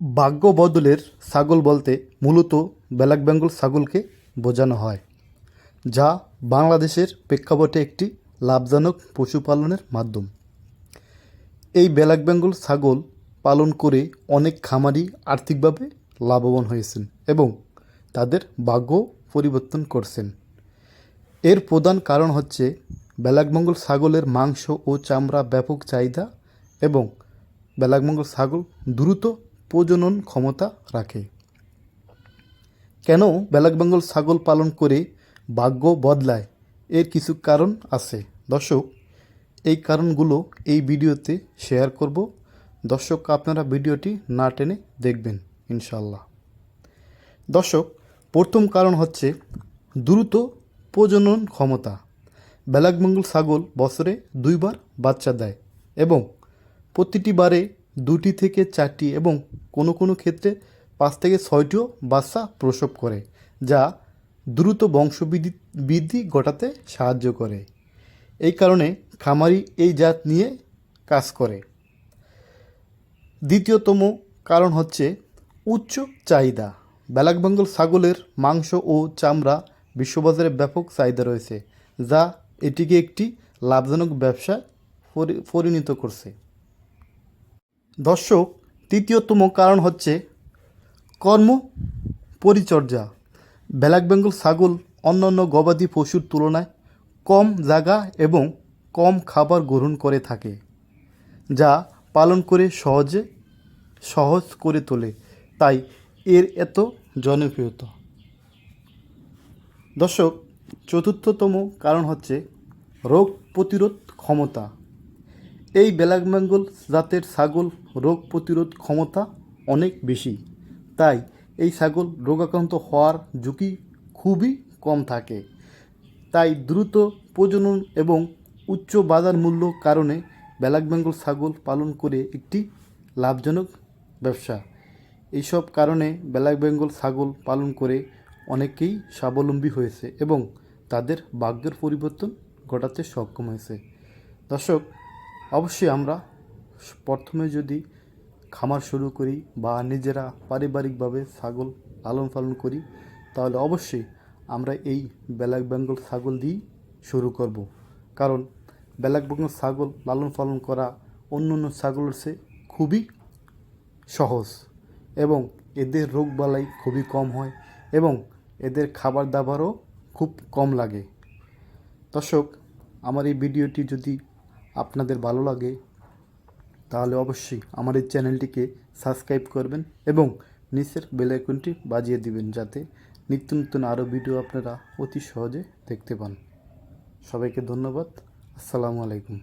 ভাগ্য বদলের ছাগল বলতে মূলত ব্ল্যাক বেঙ্গল ছাগলকে বোঝানো হয়, যা বাংলাদেশের প্রেক্ষাপটে একটি লাভজনক পশুপালনের মাধ্যম। এই ব্ল্যাক বেঙ্গল ছাগল পালন করে অনেক খামারি আর্থিকভাবে লাভবান হয়েছেন এবং তাদের ভাগ্য পরিবর্তন করছেন। এর প্রধান কারণ হচ্ছে ব্ল্যাক বেঙ্গল ছাগলের মাংস ও চামড়া ব্যাপক চাহিদা এবং ব্ল্যাক বেঙ্গল ছাগল দ্রুত প্রজনন ক্ষমতা রাখে। কেন ব্ল্যাক বেঙ্গল ছাগল পালন করে ভাগ্য বদলায়? এর কিছু কারণ আছে। দর্শক, এই কারণগুলো এই ভিডিওতে শেয়ার করব। দর্শক, আপনারা ভিডিওটি না টেনে দেখবেন ইনশাল্লাহ দর্শক, প্রথম কারণ হচ্ছে দ্রুত প্রজনন ক্ষমতা। ব্ল্যাক বেঙ্গল ছাগল বছরে দুইবার বাচ্চা দেয় এবং প্রতিটি বারে দুটি থেকে চারটি এবং কোনো কোনো ক্ষেত্রে পাঁচ থেকে ছয়টিও বাচ্চা প্রসব করে, যা দ্রুত বংশবৃদ্ধি, বৃদ্ধি ঘটাতে সাহায্য করে। এই কারণে খামারি এই জাত নিয়ে কাজ করে। দ্বিতীয়তম কারণ হচ্ছে উচ্চ চাহিদা। ব্ল্যাক বেঙ্গল ছাগলের মাংস ও চামড়া বিশ্ববাজারে ব্যাপক চাহিদা রয়েছে, যা এটিকে একটি লাভজনক ব্যবসায় পরি- পরিণত করছে। দর্শক তৃতীয়তম কারণ হচ্ছে কর্ম পরিচর্যা। ব্ল্যাক বেঙ্গল ছাগল, অন্যান্য গবাদি পশুর তুলনায় কম জায়গা এবং কম খাবার গ্রহণ করে থাকে, যা পালন করে সহজে, সহজ করে তোলে। তাই এর এত জনপ্রিয়তা। দর্শক, চতুর্থতম কারণ হচ্ছে রোগ প্রতিরোধ ক্ষমতা। এই ব্ল্যাক বেঙ্গল জাতের ছাগল রোগ প্রতিরোধ ক্ষমতা অনেক বেশি। তাই এই ছাগল রোগাক্রান্ত হওয়ার ঝুঁকি খুবই কম থাকে। তাই দ্রুত প্রজনন এবং উচ্চ বাজার মূল্য কারণে ব্ল্যাক বেঙ্গল ছাগল পালন করে একটি লাভজনক ব্যবসা। এইসব কারণে ব্ল্যাক বেঙ্গল ছাগল পালন করে অনেকেই স্বাবলম্বী হয়েছে এবং তাদের ভাগ্যের পরিবর্তন ঘটাতে সক্ষম হয়েছে। দর্শক অবশ্যই আমরা প্রথমে যদি খামার শুরু করি বা নিজেরা পারিবারিকভাবে ছাগল লালন পালন করি, তাহলে অবশ্যই আমরা এই ব্ল্যাক বেঙ্গল ছাগল দিয়েই শুরু করব। কারণ ব্ল্যাক বেঙ্গল ছাগল লালন পালন করা অন্য অন্য ছাগলের চেয়ে খুবই সহজ এবং এদের রোগবালাই খুবই কম হয় এবং এদের খাবার দাবারও খুব কম লাগে। দর্শক, আমার এই ভিডিওটি যদি আপনাদের ভালো লাগে, তাহলে অবশ্যই আমার এই চ্যানেলটিকে সাবস্ক্রাইব করবেন এবং নিচের বেল আইকনটি বাজিয়ে দিবেন যাতে নিত্য নতুন আরও ভিডিও আপনারা অতি সহজে দেখতে পান। সবাইকে ধন্যবাদ। আসসালামু আলাইকুম।